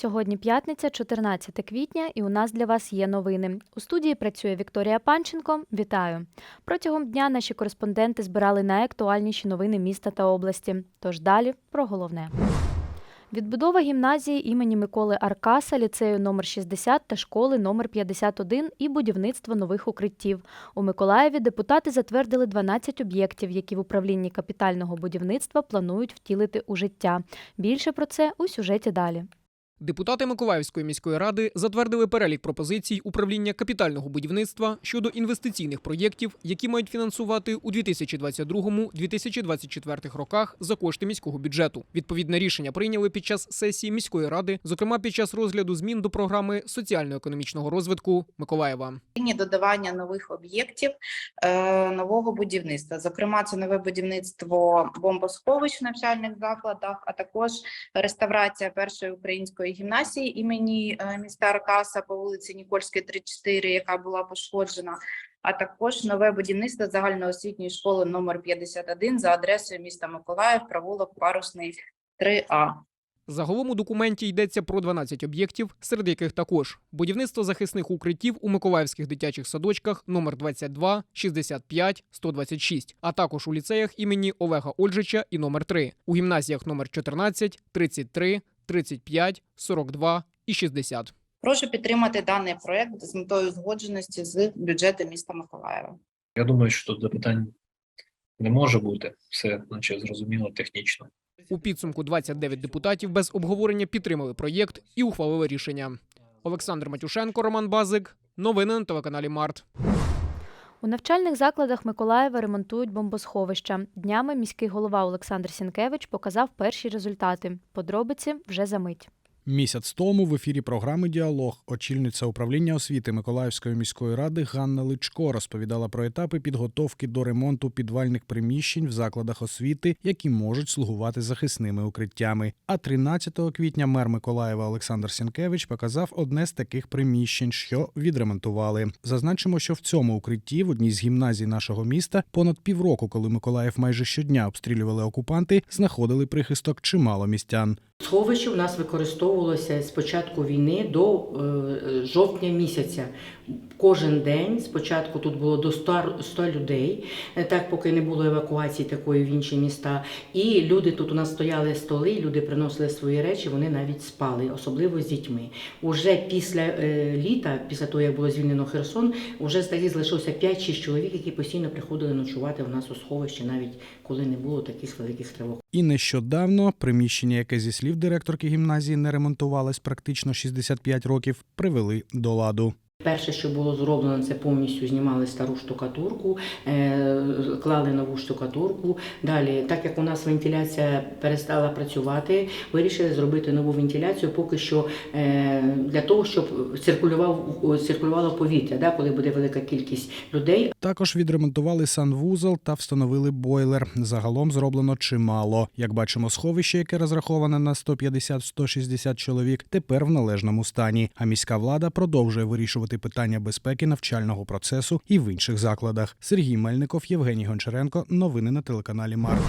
Сьогодні п'ятниця, 14 квітня, і у нас для вас є новини. У студії працює Вікторія Панченко. Вітаю! Протягом дня наші кореспонденти збирали найактуальніші новини міста та області. Тож далі про головне. Відбудова гімназії імені Миколи Аркаса, ліцею номер 60 та школи номер 51 і будівництво нових укриттів. У Миколаєві депутати затвердили 12 об'єктів, які в управлінні капітального будівництва планують втілити у життя. Більше про це у сюжеті далі. Депутати Миколаївської міської ради затвердили перелік пропозицій управління капітального будівництва щодо інвестиційних проєктів, які мають фінансувати у 2022-2024 роках за кошти міського бюджету. Відповідне рішення прийняли під час сесії міської ради, зокрема під час розгляду змін до програми соціально-економічного розвитку Миколаєва. Додавання нових об'єктів е, нового будівництва. Зокрема, це нове будівництво бомбосховищ в навчальних закладах, а також реставрація першої української гімнасії імені е, міста Аркаса по вулиці Нікольській, 34, яка була пошкоджена. А також нове будівництво загальноосвітньої школи номер 51 за адресою міста Миколаїв, провулок Парусний 3А. Загалом у документі йдеться про 12 об'єктів, серед яких також будівництво захисних укриттів у миколаївських дитячих садочках номер 22, 65, 126, а також у ліцеях імені Олега Ольжича і номер 3, у гімназіях номер 14, 33, 35, 42 і 60. Прошу підтримати даний проект з метою узгодженості з бюджетом міста Миколаєва. Я думаю, що тут запитань не може бути. Все, наче зрозуміло технічно. У підсумку 29 депутатів без обговорення підтримали проєкт і ухвалили рішення. Олександр Матюшенко, Роман Базик. Новини на телеканалі Март. У навчальних закладах Миколаєва ремонтують бомбосховища. Днями міський голова Олександр Сінкевич показав перші результати. Подробиці вже за мить. Місяць тому в ефірі програми Діалог очільниця управління освіти Миколаївської міської ради Ганна Личко розповідала про етапи підготовки до ремонту підвальних приміщень в закладах освіти, які можуть слугувати захисними укриттями. А 13 квітня мер Миколаєва Олександр Сінкевич показав одне з таких приміщень, що відремонтували. Зазначимо, що в цьому укритті в одній з гімназій нашого міста понад півроку, коли Миколаїв майже щодня обстрілювали окупанти, знаходили прихисток чимало містян. Сховище у нас використовувалося з початку війни до е, жовтня місяця. Кожен день спочатку тут було до 100, 100 людей, е, так поки не було евакуації такої в інші міста. І люди тут у нас стояли столи, люди приносили свої речі, вони навіть спали, особливо з дітьми. Уже після е, літа, після того як було звільнено Херсон, уже здається залишилося 5-6 чоловік, які постійно приходили ночувати у нас у сховищі, навіть коли не було таких великих тривог. І нещодавно приміщення, яке зі слів директорки гімназії не ремонтувалось практично 65 років, привели до ладу. Перше, що було зроблено, це повністю знімали стару штукатурку, е, клали нову штукатурку. Далі, так як у нас вентиляція перестала працювати, вирішили зробити нову вентиляцію, поки що е, для того, щоб циркулював циркулювало повітря, да, коли буде велика кількість людей. Також відремонтували санвузол та встановили бойлер. Загалом зроблено чимало. Як бачимо, сховище, яке розраховане на 150-160 чоловік, тепер в належному стані. А міська влада продовжує вирішувати питання безпеки навчального процесу і в інших закладах. Сергій Мельников, Євгеній Гончаренко. Новини на телеканалі Март.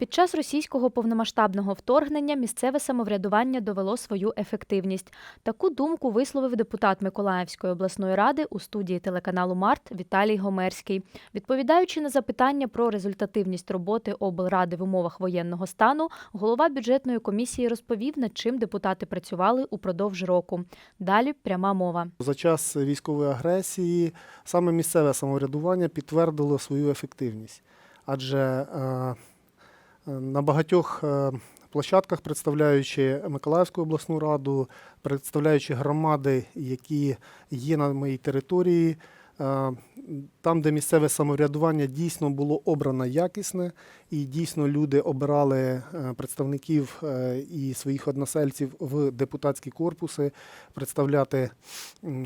Під час російського повномасштабного вторгнення місцеве самоврядування довело свою ефективність. Таку думку висловив депутат Миколаївської обласної ради у студії телеканалу Март Віталій Гомерський. Відповідаючи на запитання про результативність роботи облради в умовах воєнного стану, голова бюджетної комісії розповів, над чим депутати працювали упродовж року. Далі пряма мова. За час військової агресії саме місцеве самоврядування підтвердило свою ефективність, адже е, на багатьох е, площадках, представляючи Миколаївську обласну раду, представляючи громади, які є на моїй території, е, там, де місцеве самоврядування дійсно було обрано якісне, і дійсно люди обирали е, представників е, і своїх односельців в депутатські корпуси, представляти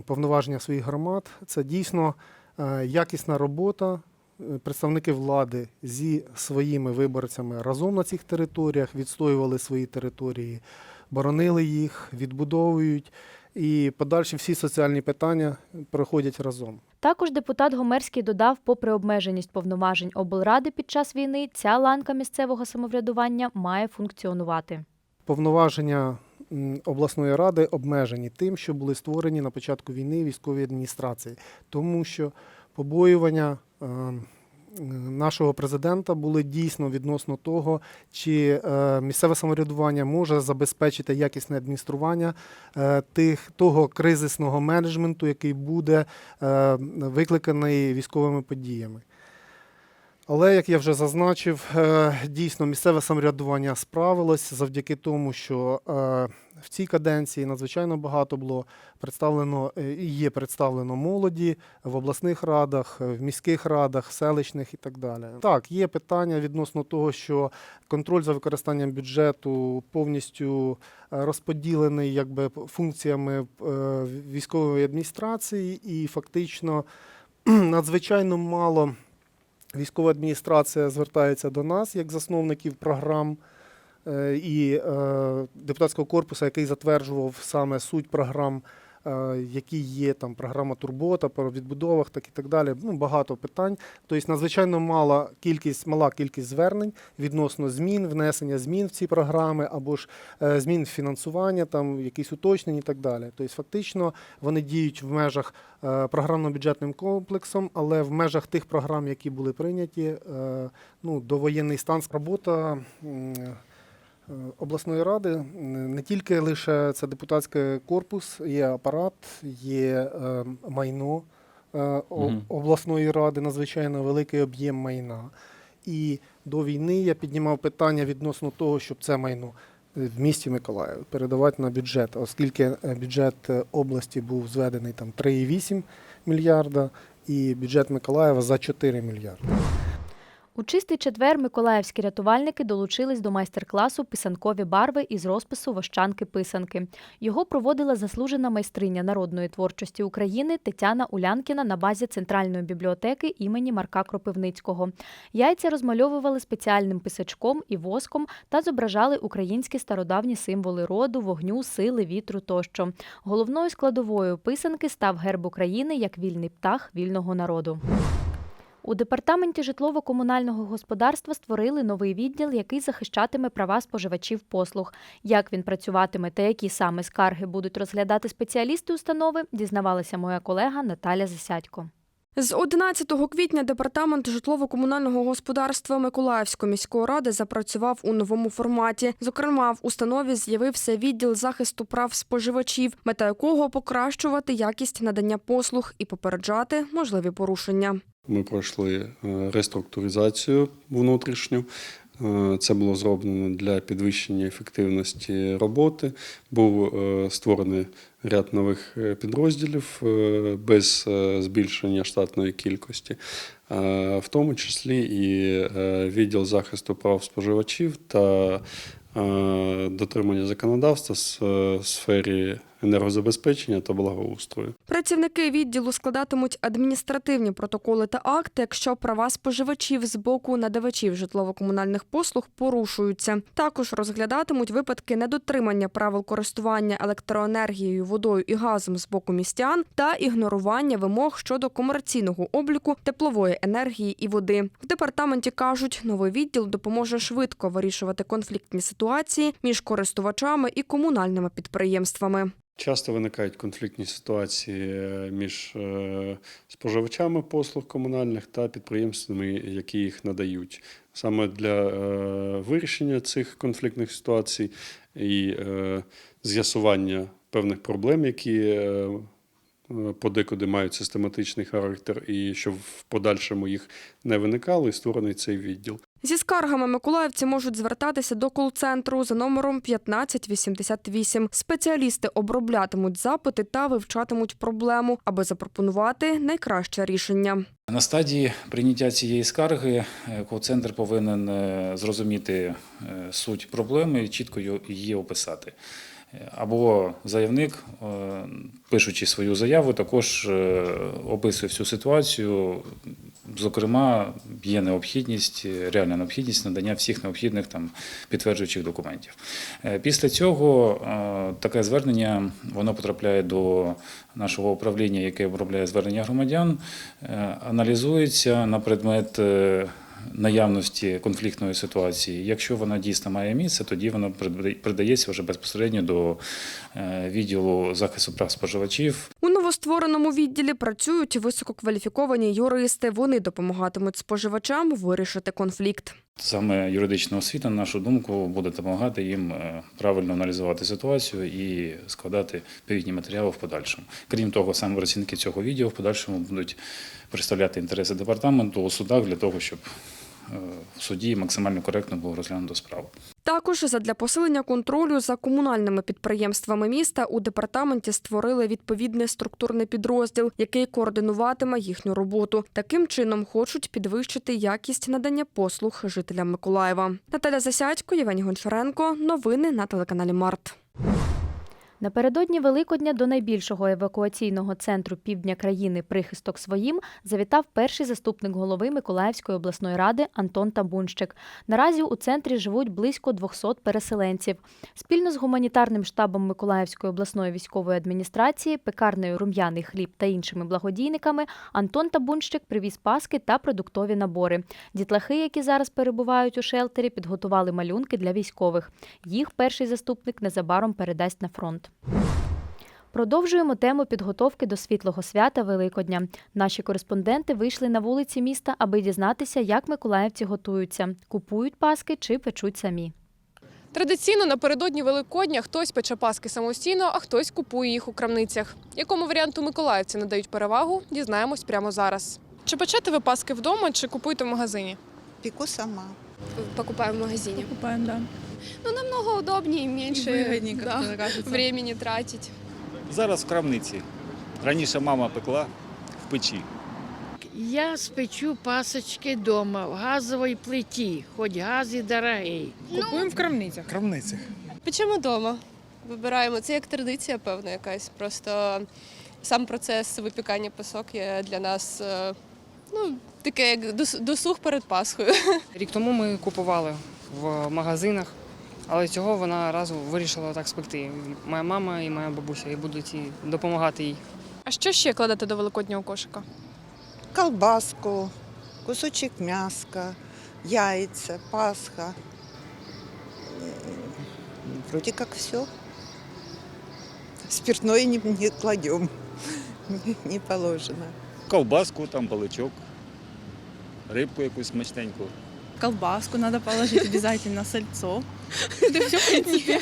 повноваження своїх громад. Це дійсно е, якісна робота. Представники влади зі своїми виборцями разом на цих територіях відстоювали свої території, боронили їх, відбудовують, і подальші всі соціальні питання проходять разом. Також депутат Гомерський додав, попри обмеженість повноважень облради під час війни, ця ланка місцевого самоврядування має функціонувати. Повноваження обласної ради обмежені тим, що були створені на початку війни військові адміністрації, тому що побоювання. е, Нашого президента були дійсно відносно того, чи е, місцеве самоврядування може забезпечити якісне адміністрування е, тих того кризисного менеджменту, який буде викликаний військовими подіями. Але, як я вже зазначив, е, дійсно місцеве самоврядування справилось завдяки тому, що е, в цій каденції надзвичайно багато було представлено е, і є представлено молоді в обласних радах, в міських радах, селищних і так далі. Так, є питання відносно того, що контроль за використанням бюджету повністю розподілений якби функціями військової адміністрації, і фактично надзвичайно мало. Військова адміністрація звертається до нас як засновників програм е, і е, депутатського корпусу, який затверджував саме суть програм, які є там програма Турбота по відбудовах, так і так далі. Ну, багато питань. Тобто надзвичайно мала кількість, мала кількість звернень відносно змін, внесення змін в ці програми або ж е, змін фінансування, там якісь уточнення і так далі. Тобто, фактично вони діють в межах е, програмно-бюджетним комплексом, але в межах тих програм, які були прийняті, е, ну, довоєнний стан робота. Обласної ради не тільки лише це депутатський корпус, є апарат, є е, майно е, обласної ради, надзвичайно великий об'єм майна. І до війни я піднімав питання відносно того, щоб це майно е, в місті Миколаїв передавати на бюджет, оскільки бюджет області був зведений там 3,8 мільярда, і бюджет Миколаєва за 4 мільярди. У чистий четвер миколаївські рятувальники долучились до майстер-класу писанкові барви із розпису вощанки писанки. Його проводила заслужена майстриня народної творчості України Тетяна Улянкіна на базі Центральної бібліотеки імені Марка Кропивницького. Яйця розмальовували спеціальним писачком і воском та зображали українські стародавні символи роду, вогню, сили, вітру тощо. Головною складовою писанки став герб України як вільний птах вільного народу. У департаменті житлово-комунального господарства створили новий відділ, який захищатиме права споживачів послуг. Як він працюватиме та які саме скарги будуть розглядати спеціалісти установи, дізнавалася моя колега Наталя Засядько. З 11 квітня департамент житлово-комунального господарства Миколаївської міської ради запрацював у новому форматі. Зокрема, в установі з'явився відділ захисту прав споживачів, мета якого покращувати якість надання послуг і попереджати можливі порушення. Ми пройшли е, реструктуризацію внутрішню. Е, Це було зроблено для підвищення ефективності роботи. Був е, створений ряд нових підрозділів без збільшення штатної кількості, в тому числі і відділ захисту прав споживачів та дотримання законодавства е, сфері енергозабезпечення та благоустрою. Працівники відділу складатимуть адміністративні протоколи та акти, якщо права споживачів з боку надавачів житлово-комунальних послуг порушуються. Також розглядатимуть випадки недотримання правил користування електроенергією, водою і газом з боку містян та ігнорування вимог щодо комерційного обліку теплової енергії і води. В департаменті кажуть, новий відділ допоможе швидко вирішувати конфліктні ситуації між користувачами і комунальними підприємствами. Часто виникають конфліктні ситуації е, між е, споживачами послуг комунальних та підприємствами, які їх надають. Саме для е, вирішення цих конфліктних ситуацій і з'ясування певних проблем, які подекуди мають систематичний характер, і щоб в подальшому їх не виникало, і створений цей відділ. Зі скаргами миколаївці можуть звертатися до кол-центру за номером 1588. Спеціалісти оброблятимуть запити та вивчатимуть проблему, аби запропонувати найкраще рішення. На стадії прийняття цієї скарги е, кол-центр повинен е, зрозуміти е, суть проблеми і чітко її описати. Або заявник, пишучи свою заяву, також описує всю ситуацію. Зокрема, є необхідність, реальна необхідність надання всіх необхідних там підтверджуючих документів. Е, Після цього е, таке звернення воно потрапляє до нашого управління, яке обробляє звернення громадян, е, аналізується на предмет наявності конфліктної ситуації. Якщо вона дійсно має місце, тоді вона придається вже безпосередньо до відділу захисту прав споживачів новоствореному відділі працюють висококваліфіковані юристи. Вони допомагатимуть споживачам вирішити конфлікт. Саме юридична освіта, на нашу думку, буде допомагати їм е, правильно аналізувати ситуацію і складати відповідні матеріали в подальшому. Крім того, саме працівники цього відділу в подальшому будуть представляти інтереси департаменту у судах для того, щоб в суді максимально коректно було розглянуто справу. Також задля посилення контролю за комунальними підприємствами міста у департаменті створили відповідний структурний підрозділ, який координуватиме їхню роботу. Таким чином хочуть підвищити якість надання послуг жителям Миколаєва. Наталя Засядько, Євгеній Гончаренко. Новини на телеканалі Март. Напередодні Великодня до найбільшого евакуаційного центру півдня країни прихисток своїм завітав перший заступник голови Миколаївської обласної ради Антон Табунщик. Наразі у центрі живуть близько 200 переселенців. Спільно з гуманітарним штабом Миколаївської обласної військової адміністрації, пекарнею Рум'яний хліб та іншими благодійниками Антон Табунщик привіз паски та продуктові набори. Дітлахи, які зараз перебувають у шелтері, підготували малюнки для військових. Їх перший заступник незабаром передасть на фронт. Продовжуємо тему підготовки до світлого свята Великодня. Наші кореспонденти вийшли на вулиці міста, аби дізнатися, як миколаївці готуються, купують паски чи печуть самі. Традиційно напередодні Великодня хтось пече паски самостійно, а хтось купує їх у крамницях. Якому варіанту миколаївці надають перевагу, дізнаємось прямо зараз. Чи печете ви паски вдома, чи купуєте в магазині? Пеку сама. Покупаємо в магазині. Покупаем, да. Ну, намного удобнее, меньше Выгоднее, да, как мне кажется. времени тратить. Зараз в крамниці. Раніше мама пекла в печі. Я спечу пасочки вдома в газовій плиті, хоч газ і дорогий. Купуємо в крамницях. Крамницях. Печемо вдома. Вибираємо. Це як традиція, певна якась. Просто сам процес випікання пасок є для нас е, ну, таке як дос- досуг перед Пасхою. Рік тому ми купували в магазинах, але цього вона разу вирішила так спекти. Моя мама і моя бабуся і будуть допомагати їй. А що ще кладете до великоднього кошика? колбаску, кусочек мяска, яйца, пасха. М, Вроде как все. Спиртное не, не кладем, не положено. Ковбаску, там баличок, рибку якусь смачненьку. Колбаску треба положити обов'язково, сальцо. Це все, в принципі.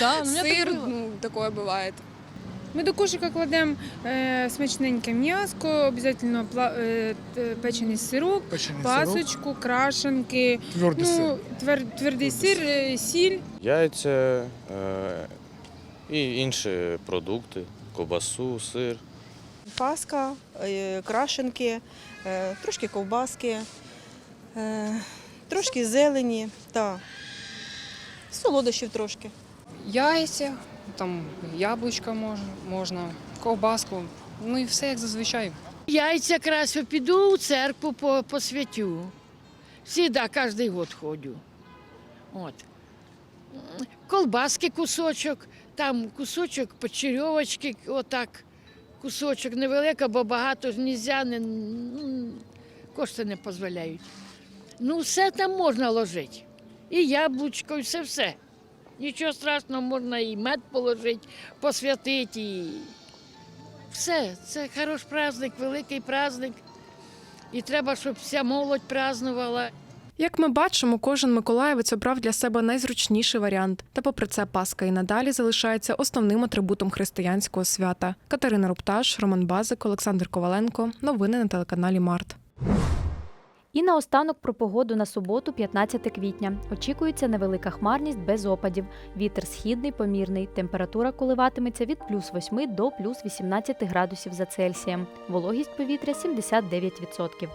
Да, Сир, ну, такое буває. Ми до кошика кладемо е, смачненьке м'яско, обов'язково пла- е, т- печений сирок, пасочку, крашенки, Твердий ну, твер, твердий сир, е, сіль. яйця е, і інші продукти, ковбасу, сир. Паска, е, крашенки, е, трошки ковбаски, е, трошки зелені та солодощів трошки. Яйця, там яблучка можна, ковбаску, ну і все як зазвичай. Яйця красю, піду у церкву по, посвятю. Всегда, кожен год ходю. От. Колбаски кусочок, там кусочок почерьовочки, отак. Кусочок невелика, бо багато ж нельзя, не, ну, кошти не дозволяють. Ну, все там можна ложити. І яблучко, і все-все. Нічого страшного, можна і мед положити, посвятити. І... Все, це хороший праздник, великий праздник. І треба, щоб вся молодь празднувала. Як ми бачимо, кожен миколаївець обрав для себе найзручніший варіант. Та попри це Пасха і надалі залишається основним атрибутом християнського свята. Катерина Рупташ, Роман Базик, Олександр Коваленко. Новини на телеканалі Март. І наостанок про погоду на суботу, 15 квітня. Очікується невелика хмарність без опадів. Вітер східний, помірний. Температура коливатиметься від плюс 8 до плюс 18 градусів за Цельсієм. Вологість повітря 79%.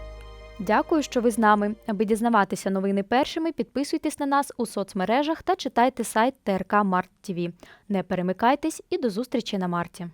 Дякую, що ви з нами. Аби дізнаватися новини першими, підписуйтесь на нас у соцмережах та читайте сайт ТРК Март ТВ. Не перемикайтесь і до зустрічі на марті.